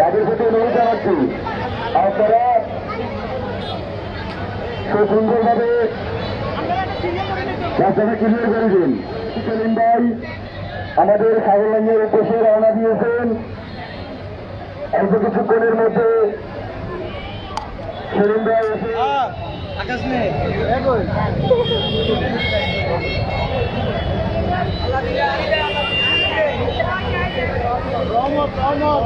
তাদের প্রতি অনুরোধ জানাচ্ছি। আপনারা খুব সুন্দরভাবে রাস্তাটা ক্লিয়ার করে দিন। সেলিম ভাই আমাদের সাগরলাইনের উদ্দেশ্যে রওনা দিয়েছেন। অল্প কিছুক্ষণের মধ্যে সেলিম ভাই এসে আকাশ নেই রহমত রহমত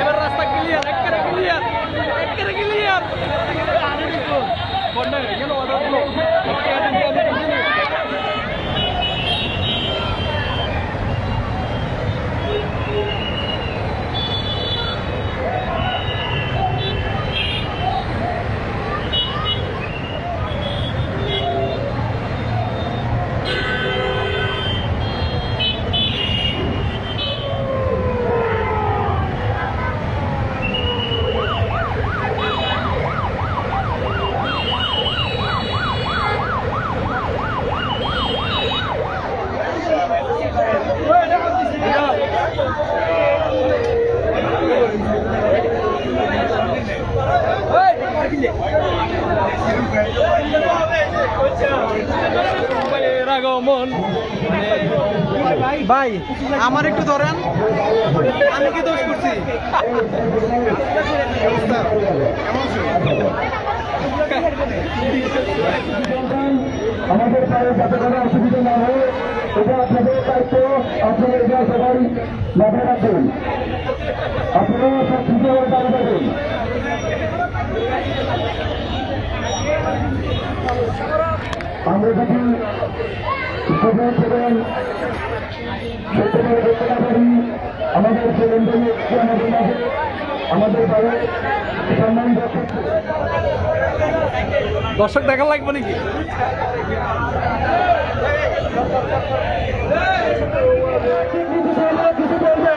এবার রাস্তা ক্লিয়ার একেবারে ক্লিয়ার একেবারে ক্লিয়ার আরে দেখো বন্যা হয়ে গেল ওদের ভাই, আমার একটু ধরেন। আমি কি দোষ করছি? আমাদের পায়ে যাতে কোনো অসুবিধা না হয়, এটা আপনাদের দায়িত্ব। আপনারা এটা সবাই মাথায় রাখবেন। আপনারা সব ঠিকভাবে দাঁড়িয়ে আমরা যদি সুযোগ দেবেন সত্যভাবে দেখতে না পারি আমাদের ছেলেমেয়ে আমাদের মাঝে আমাদের বাইরে সম্মানিত দর্শক দেখা লাগবে নাকি কিছু বলবে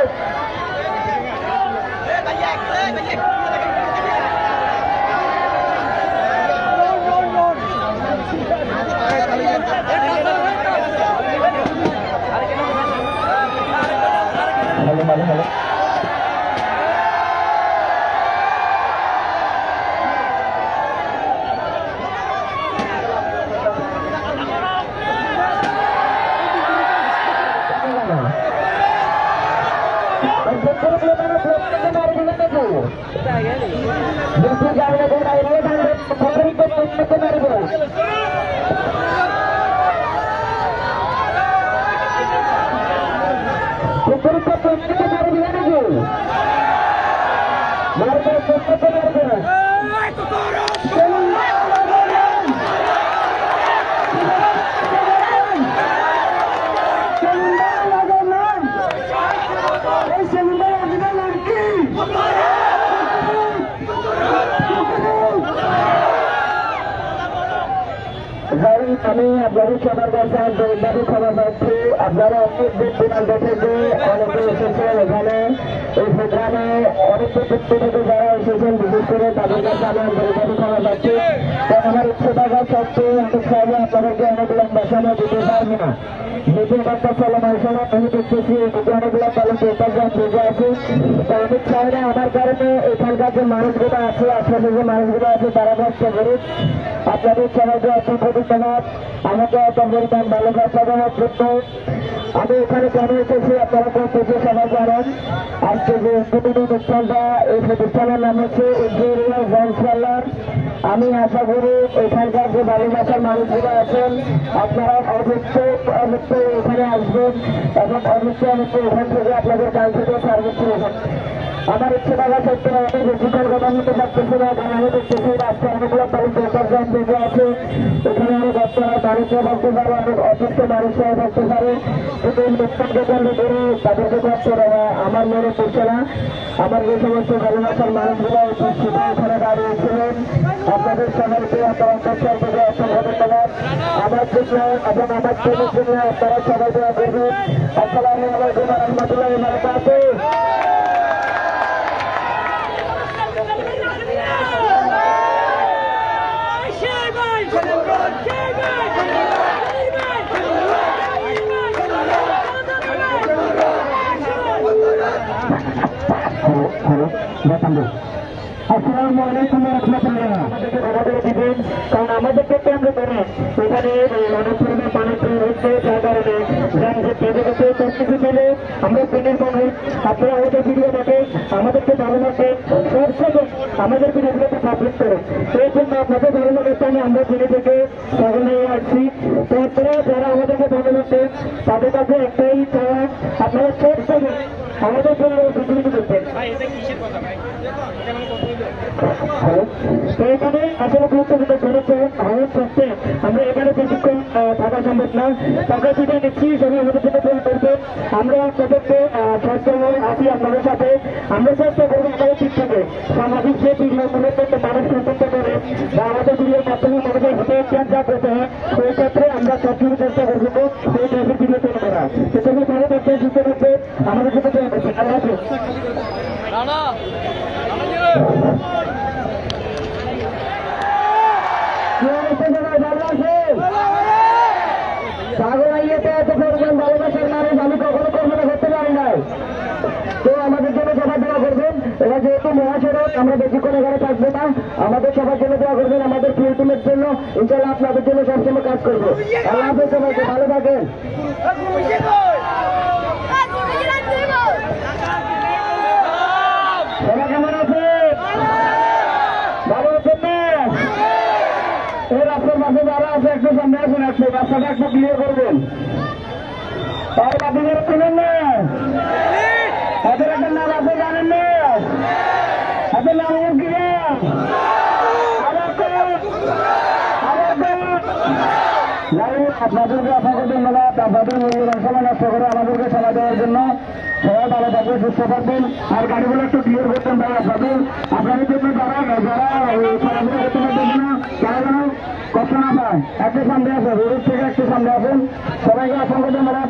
ভালো ভালো ভালো যাই আমি আপনাদের সবার কাছে আন্তরিকভাবে ক্ষমা পাচ্ছি আপনারা অনেক দিন দূরান্ত থেকে অনেকে এসেছেন এখানে। এই প্রোগ্রামে অনেক দূর থেকে যারা এসেছেন, বিশেষ করে তাদের কাছে আমি আন্তরিকভাবে ক্ষমা পাচ্ছি আমার ইচ্ছে থাকা সত্ত্বেও আমি আপনাদেরকে অনেক লম্বা সময় দিতে পারব না। যেহেতু একটা চলমান সময় আমি দেখতেছি অনেকগুলো পালন প্রোগ্রাম বেজে আছে তো আমি চাই না আমার কারণে এখানকার যে মানুষগুলো আছে আশেপাশে যে তারা কষ্ট করুক আপনাদের সবাইকে অসংখ্য ধন্যবাদ আমাকে এত পরিমাণ ভালোবাসা দেওয়ার জন্য আমি এখানে কেন এসেছি আপনারা পেশে সবাই জানেন আজকে যে উদ্বোধনী অনুষ্ঠানটা এই প্রতিষ্ঠানের নাম হচ্ছে ইঞ্জিনিয়ার জনসাল্লার আমি আশা করি এখানকার যে ভালোবাসার মানুষগুলো আছেন, আপনারা অবশ্যই অবশ্যই এখানে আসবেন এবং অবশ্যই অবশ্যই এখান থেকে আপনাদের কাছ থেকে সার্ভিস আমার ইচ্ছে থাকা সত্ত্বেও আমি বেশিক্ষণ কথা বলতে পারতেছি না কারণ আমি দেখতেছি রাস্তায় অনেকগুলো মানুষ দরকার জ্ঞান বেঁচে আছে। এখানে অনেক বাচ্চারা মানুষরা থাকতে পারে, অনেক অসুস্থ মানুষরা থাকতে পারে। কিন্তু লোকটাকে কেন্দ্র করে তাদেরকে কষ্ট দেওয়া আমার মনে পড়ছে না। আমার যে সমস্ত ভালোবাসার মানুষগুলো এখানে দাঁড়িয়েছিলেন আপনাদের সবাইকে আপনারা পক্ষের থেকে অসংখ্য ধন্যবাদ। আমার জন্য এবং আমার ছেলের জন্য আপনারা সবাই দেওয়া করবেন। আসসালামু আলাইকুম রহমতুল্লাহ হ্যালো হ্যালো। আসসালামু আলাইকুম রহমতুল্লাহ। আমাদের দিবেন কারণ আমাদেরকে কেন্দ্র করে এখানে অনেক ধরনের পানি তৈরি হচ্ছে যার কারণে যার যে পেজে গেছে সব কিছু পেলে আমরা পেনের মানুষ আপনারা আমাদের ভিডিও দেখে আমাদেরকে ভালো লাগে সব সময় আমাদের ভিডিওগুলোকে পাবলিক করে সেই জন্য আপনাদের ভালো লাগার জন্য আমরা ভিডিও থেকে সকলে আসছি তারপরে যারা আমাদেরকে ভালো লাগে তাদের কাছে একটাই চাওয়া আপনারা সব সময় আমাদের জন্য ভিডিও করতেন হ্যালো। তো এখানে আসলে গুরুত্বপূর্ণ করেছে আমাদের সত্ত্বে। আমরা এখানে বেশিক্ষণ থাকা সম্ভব না। টাকা যেটা নিচ্ছি সবাই আমাদের জন্য ফোন করবে। আমরা আপনাদেরকে সবসময় আছি আপনাদের সাথে। আমরা চেষ্টা করব আমাদের দিক থেকে সামাজিক যে ভিডিওগুলো করতে মানুষ সচেতন করে, বা আমাদের ভিডিওর মাধ্যমে মানুষের হাতে জাগ্রত হয়, সেই ক্ষেত্রে আমরা সবসময় চেষ্টা করব সেই টাইপের ভিডিও তৈরি করা। সেটাকে ভালো থাকবে সুস্থ থাকবে আমাদের করবে আল্লাহ হাফিজ রানা রানা জিরে কি অবস্থা সবাই ভালো আছেন পাগল আইয়াতে এত করবেন ভালোবাসার মানুষ আমি কখনো কখনো করতে পারি নাই তো আমাদের জন্য সবাই দোয়া করবেন এবার যেহেতু মহাসড়ক আমরা বেশিক্ষণ এখানে থাকব না আমাদের সবার জন্য দোয়া করবেন আমাদের ফিল জন্য ইনশাল্লাহ আপনাদের জন্য সবসময় কাজ করব আল্লাহ হাফেজ সবাইকে ভালো থাকেন সবাই কেমন আছে ভালো আছেন না এই রাস্তার পাশে যারা আছে, একটু সামনে একটু রাস্তাটা একটু ক্লিয়ার করবেন বাকি যারা চিনেন না? তাদের একটা নাম আছে, জানেন না? তাদের নাম কি আপনাদেরকে অসংখ্য ধন্যবাদ। আপনাদের মূল্যবান সময় নষ্ট করে আমাদেরকে সময় দেওয়ার জন্য সবাই ভালো সুস্থ থাকবেন। আর গাড়িগুলো একটু ক্লিয়ার করতেন ভাই, আপনাদের আপনাদের জন্য যারা যারা এই খেলাধুলা করতে পারবেন না তারা যেন কষ্ট না একটু সবাইকে অসংখ্য ধন্যবাদ।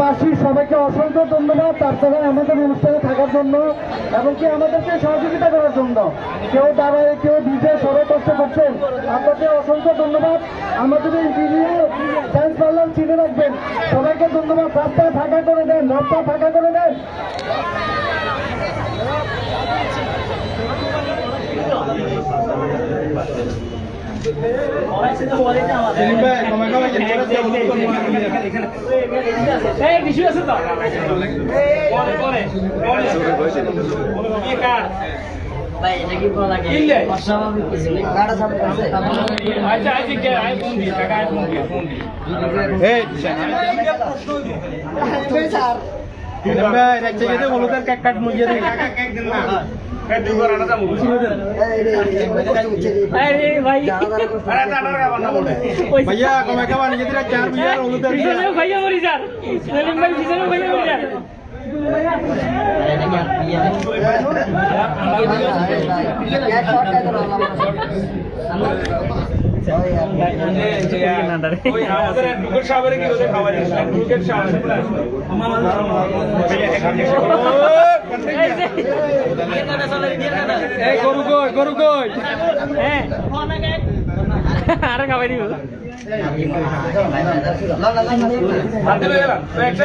বাসী, সবাইকে অসংখ্য ধন্যবাদ। তার সাথে আমাদের অনুষ্ঠানে থাকার জন্য এবং কি আমাদেরকে সহযোগিতা করার জন্য। কেউ দাঁড়ায়, কেউ ডিজে সবাই কষ্ট করছেন আপনাকে অসংখ্য ধন্যবাদ। আমাদের পার্লার চিনে রাখবেন। সবাইকে ধন্যবাদ। রাস্তা ফাঁকা করে দেন রাস্তা ফাঁকা করে দেন এই বিশু আছে তো পরে পরে কি কার ভাই এটা কি বলা লাগে অস্বাভাবিক কিছু নেই গাড়া সামনে আছে আচ্ছা আচ্ছা কে আইফোন দি কাকা আইফোন দি ফোন দি আরে ভাই भैया कमा के वाले कितना चार भैया उधर भैया भैया बोली सर सलीम भाई भैया भैया बोली सर भैया भैया গরু কই গরু কই? হ্যাঁ। আরে খাবার দিব। হাতে লয়ে গেলাম তো একটা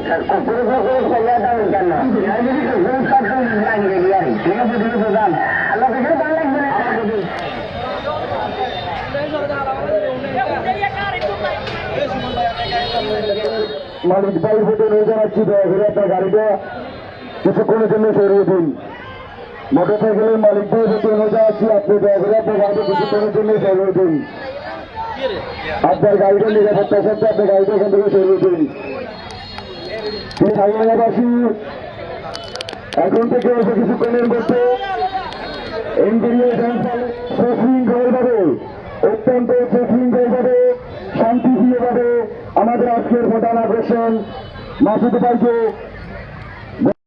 মালিক ভাই হতে নিয়ে জানাচ্ছি দয়া করে আপনার গাড়িটা কিছুক্ষণের জন্য সরিয়ে দিন। মোটর সাইকেলের মালিক ভাই হতে নিয়ে জানাচ্ছি আপনি দয়া করে আপনার গাড়িটা কিছুক্ষণের জন্য সরিয়ে দিন। আপনার গাড়িটা নিরাপত্তার সাথে আপনার গাড়িটা এখান থেকে সরিয়ে দিন। সাইকেলবাসী এখন থেকে এসে কিছুক্ষণের মধ্যে ইঞ্জিনিয়ার যাবে অত্যন্ত দিয়ে শান্তিপ্রিয়ভাবে আমাদের আজকের প্রধান আকর্ষণ মাসুদ ভাইকে